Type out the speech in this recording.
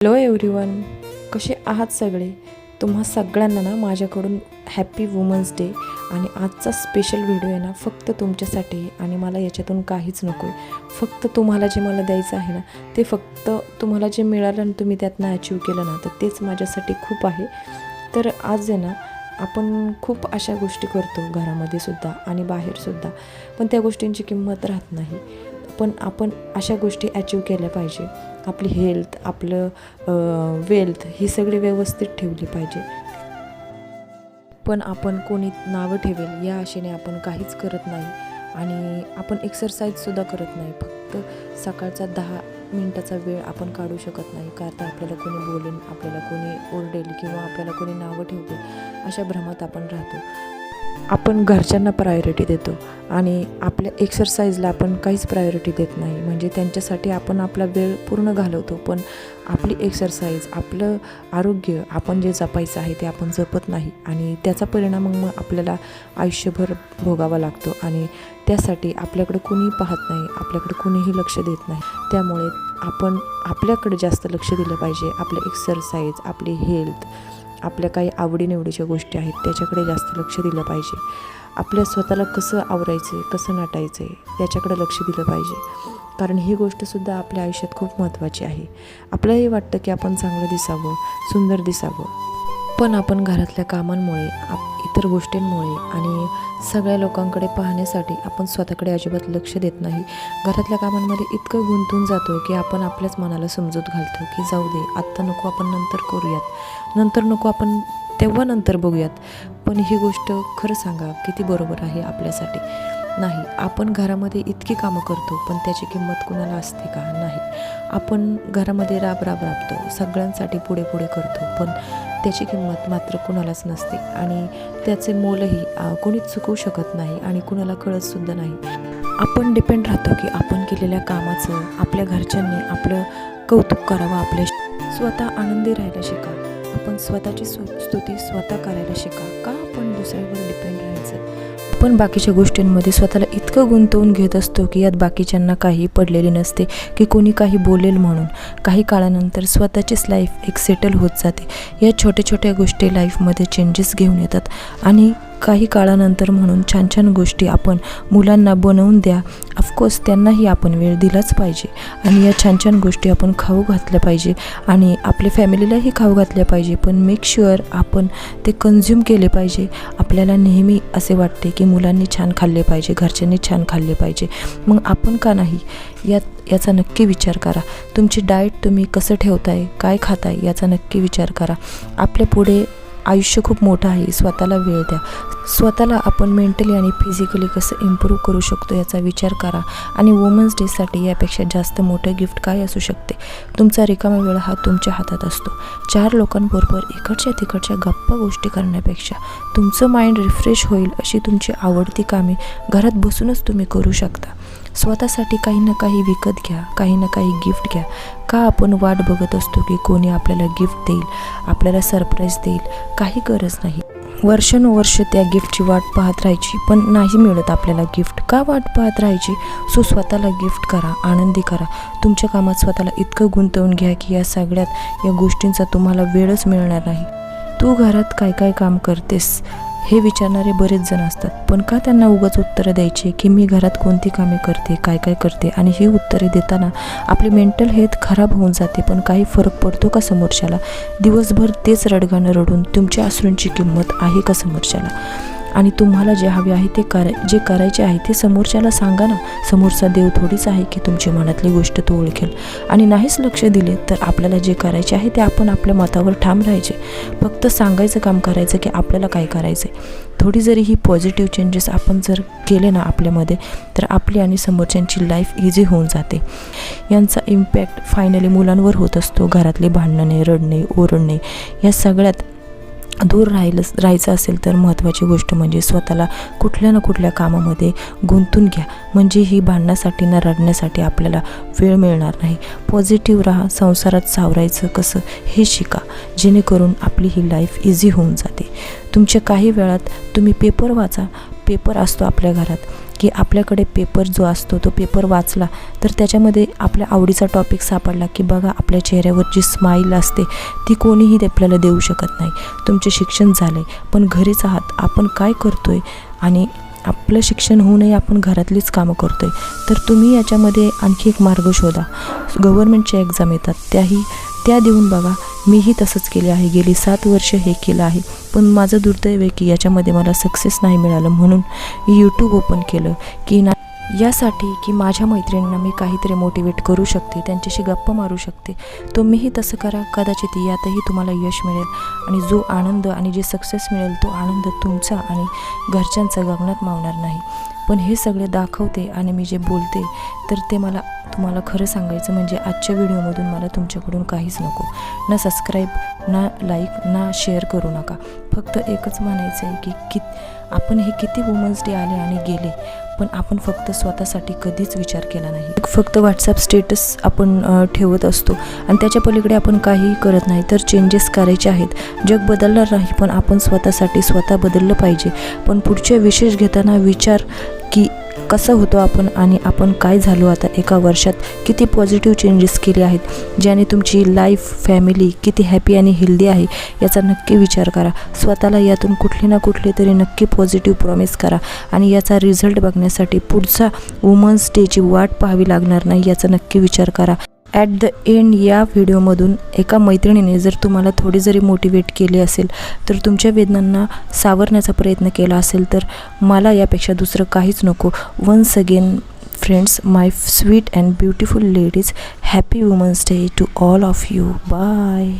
Hello everyone कसे आहात सगळे? तुम्हा सगळ्यांना ना माझ्याकडून हॅपी वुमन्स डे आणि आजचा स्पेशल व्हिडिओ आहे ना फक्त तुमच्यासाठी आणि मला याच्यातून काहीच नको आहे फक्त तुम्हाला जे मला द्यायचं आहे ना ते फक्त तुम्हाला जे मिळालं आणि तुम्ही त्यातनं अचीव केलं ना तर तेच माझ्यासाठी खूप आहे. तर आज आहे ना आपण खूप अशा गोष्टी करतो घरामध्ये सुद्धा आणि बाहेरसुद्धा पण त्या गोष्टींची किंमत राहत नाही. पण आपण अशा गोष्टी अचीव केल्या पाहिजे. आपली हेल्थ आपलं वेल्थ ही सगळी व्यवस्थित ठेवली पाहिजे. पण आपण कोणी नावं ठेवेल या आशेने आपण काहीच करत नाही. आणि आपण एक्सरसाइजसुद्धा करत नाही. फक्त सकाळचा दहा मिनटाचा वेळ आपण काढू शकत नाही. का तर आपल्याला कोणी बोलेल आपल्याला कोणी ओरडेल किंवा आपल्याला कोणी नावं ठेवतील अशा भ्रमात आपण राहतो. आपण घरच्यांना प्रायोरिटी देतो. आणि आपल्या एक्सरसाइजला आपण काहीच प्रायोरिटी देत नाही. म्हणजे त्यांच्यासाठी आपण आपला वेळ पूर्ण घालवतो. पण आपली एक्सरसाइज आपलं आरोग्य आपण जे जपायचं आहे ते आपण जपत नाही. आणि त्याचा परिणाम मग आपल्याला आयुष्यभर भोगावा लागतो. आणि त्यासाठी आपल्याकडे कुणीही पाहत नाही आपल्याकडे कोणीही लक्ष देत नाही. त्यामुळे आपण आपल्याकडे जास्त लक्ष दिलं पाहिजे. आपलं एक्सरसाइज आपली हेल्थ आपल्या काही आवडीनिवडीच्या गोष्टी आहेत त्याच्याकडे जास्त लक्ष दिलं पाहिजे. आपल्या स्वतःला कसं आवरायचं आहे कसं नाटायचं आहे याच्याकडे लक्ष दिलं पाहिजे. कारण ही गोष्टसुद्धा आपल्या आयुष्यात खूप महत्त्वाची आहे. आपल्यालाही वाटतं की आपण चांगलं दिसावं सुंदर दिसावं. पण आपण घरातल्या कामांमुळे आप इतर गोष्टींमुळे आणि सगळ्या लोकांकडे पाहण्यासाठी आपण स्वतःकडे अजिबात लक्ष देत नाही. घरातल्या कामांमध्ये इतकं गुंतून जातो की आपण आपल्याच मनाला समजूत घालतो की जाऊ दे आत्ता नको आपण नंतर करूयात. नंतर नको आपण तेव्हा नंतर बघूयात. पण ही गोष्ट खरं सांगा किती बरोबर आहे आपल्यासाठी? नाही आपण घरामध्ये इतकी कामं करतो पण त्याची किंमत कुणाला असते का? नाही. आपण घरामध्ये राब राब राबतो सगळ्यांसाठी पुढे पुढे करतो पण त्याची किंमत मात्र कुणालाच नसते. आणि त्याचे मोलही कोणीच चुकवू शकत नाही आणि कुणाला कळतसुद्धा नाही. आपण डिपेंड राहतो की आपण केलेल्या कामाचं आपल्या घरच्यांनी आपलं कौतुक करावं आपल्या स्वतः आनंदी राहायला शिका. आपण स्वतःची स्व स्तुती स्वतः करायला शिका. का आपण दुसऱ्यावर डिपेंड राहायचं? आपण बाकीच्या गोष्टींमध्ये स्वतःला इतकं गुंतवून घेत असतो की यात बाकीच्यांना काही पडलेली नसते की कोणी काही बोलेल म्हणून. काही काळानंतर स्वतःचीच लाईफ एक सेटल होत जाते. या छोट्या छोट्या गोष्टी लाईफमध्ये चेंजेस घेऊन येतात. आणि काही काळानंतर म्हणून छान छान गोष्टी आपण मुलांना बनवून द्या. ऑफकोर्स त्यांनाही आपण वेळ दिलाच पाहिजे. आणि या छान छान गोष्टी आपण खाऊ घातल्या पाहिजे. आणि आपल्या फॅमिलीलाही खाऊ घातल्या पाहिजे. पण मेक शुअर आपण ते कन्झ्युम केले पाहिजे. आपल्याला नेहमी असे वाटते की मुलांनी छान खाल्ले पाहिजे घरच्यांनी छान खाल्ले पाहिजे. मग आपण का नाही? यात याचा नक्की विचार करा. तुमची डाएट तुम्ही कसं ठेवताय काय खाताय याचा नक्की विचार करा. आपल्या पुढे आयुष्य खूप मोठं आहे. स्वतःला वेळ द्या. स्वतःला आपण मेंटली आणि फिजिकली कसं इम्प्रूव्ह करू शकतो याचा विचार करा. आणि वुमन्स डेसाठी यापेक्षा जास्त मोठं गिफ्ट काय असू शकते? तुमचा रिकामा वेळ हा तुमच्या हातात असतो. चार लोकांबरोबर इकडच्या तिकडच्या गप्पा गोष्टी करण्यापेक्षा तुमचं माइंड रिफ्रेश होईल अशी तुमची आवडती कामे घरात बसूनच तुम्ही करू शकता. स्वतःसाठी काही ना काही विकत घ्या काही ना काही गिफ्ट घ्या. का आपण वाट बघत असतो की कोणी आपल्याला गिफ्ट देईल आपल्याला सरप्राईज देईल? काही गरज नाही. वर्षानुवर्ष त्या गिफ्टची वाट पाहत राहायची पण नाही मिळत आपल्याला गिफ्ट का वाट पाहत राहायची? सो स्वतःला गिफ्ट करा आनंदी करा. तुमच्या कामात स्वतःला इतकं गुंतवून घ्या की या सगळ्यात या गोष्टींचा तुम्हाला वेळच मिळणार नाही. तू घरात काय काय काम करतेस? हे विचारणारे बरेच जण असतात. पण का त्यांना उगाच उत्तरं द्यायची की मी घरात कोणती कामे करते काय काय करते? आणि ही उत्तरे देताना आपली मेंटल हेल्थ खराब होऊन जाते पण काही फरक पडतो का समोरच्याला? दिवसभर तेच रडगाणं रडून तुमच्या अश्रूंची किंमत आहे का समोरच्याला? आणि तुम्हाला जे हवे आहे ते करा जे करायचे आहे ते समोरच्याला सांगा ना. समोरचा देव थोडीच आहे की तुमची मनातली गोष्ट तो ओळखेल. आणि नाहीच लक्ष दिले तर आपल्याला जे करायचे आहे ते आपण आपल्या मतावर ठाम राहायचे. फक्त सांगायचं काम करायचं की आपल्याला काय करायचं आहे थोडी जरी ही पॉझिटिव्ह चेंजेस आपण जर केले ना आपल्यामध्ये तर आपली आणि समोरच्यांची लाईफ इझी होऊन जाते. यांचा इम्पॅक्ट फायनली मुलांवर होत असतो. घरातले भांडणे रडणे ओरडणे या सगळ्यात दूर राहिलं राहायचं असेल तर महत्त्वाची गोष्ट म्हणजे स्वतःला कुठल्या ना कुठल्या कामामध्ये गुंतून घ्या. म्हणजे ही भांडण्यासाठी ना रडण्यासाठी आपल्याला वेळ मिळणार नाही. पॉझिटिव्ह राहा. संसारात सावरायचं कसं हे शिका. जेणेकरून आपली ही लाईफ इझी होऊन जाते. तुमच्या काही वेळात तुम्ही पेपर वाचा. पेपर असतो आपल्या घरात की आपल्याकडे पेपर जो असतो तो पेपर वाचला तर त्याच्यामध्ये आपल्या आवडीचा टॉपिक सापडला की बघा आपल्या चेहऱ्यावर जी स्माईल असते ती कोणीही आपल्याला देऊ शकत नाही. तुमचे शिक्षण झाले पण घरीच आहात आपण काय करतोय? आणि आपलं शिक्षण होऊनही आपण घरातलीच कामं करतो आहे तर तुम्ही याच्यामध्ये आणखी एक मार्ग शोधा. गव्हर्नमेंटच्या एक्झाम येतात त्याही त्या देऊन बघा मीही तसंच केले आहे. गेली सात वर्ष हे केलं आहे. पण माझं दुर्दैव आहे की याच्यामध्ये मला सक्सेस नाही मिळालं म्हणून मी यूट्यूब ओपन केलं. की ना यासाठी की माझ्या मैत्रिणींना मी काहीतरी मोटिवेट करू शकते त्यांच्याशी गप्पा मारू शकते. तुम्हीही तसं करा. कदाचित यातही तुम्हाला यश मिळेल. आणि जो आनंद आणि जे सक्सेस मिळेल तो आनंद तुमचा आणि घरच्यांचा गगनात मावणार नाही. पण हे सगळे दाखवते आणि मी जे बोलते तर ते मला तुम्हाला खरं सांगायचं म्हणजे आजच्या व्हिडिओमधून मला तुमच्याकडून काहीच नको. ना सबस्क्राईब ना लाईक ना शेअर करू नका. फक्त एकच म्हणायचं आहे की कि आपण हे किती वुमन्स डे आले आणि गेले पण आपण फक्त स्वतःसाठी कधीच विचार केला नाही. फक्त व्हॉट्सअप स्टेटस आपण ठेवत असतो आणि त्याच्या पलीकडे आपण काहीही करत नाही तर चेंजेस करायचे आहेत. जग बदलणार नाही पण आपण स्वतःसाठी स्वतः बदललं पाहिजे. पण पुढचे विशेष घेताना विचार की कसं होतो आपण आणि आपण काय झालो आता एका वर्षात? किती पॉझिटिव्ह चेंजेस केले आहेत? ज्याने तुमची लाईफ फॅमिली किती हॅपी आणि हेल्दी आहे याचा नक्की विचार करा. स्वतःला यातून कुठले ना कुठले तरी नक्की पॉझिटिव्ह प्रॉमिस करा आणि याचा रिझल्ट बघण्यासाठी पुढचा वुमन्स डेची वाट पाहावी लागणार नाही याचा नक्की विचार करा. ॲट द एंड या व्हिडिओमधून एका मैत्रिणीने जर तुम्हाला थोडी जरी मोटिवेट केली असेल तर तुमच्या वेदनांना सावरण्याचा प्रयत्न केला असेल तर मला यापेक्षा दुसरं काहीच नको. Once again friends my sweet and beautiful ladies happy women's day to all of you bye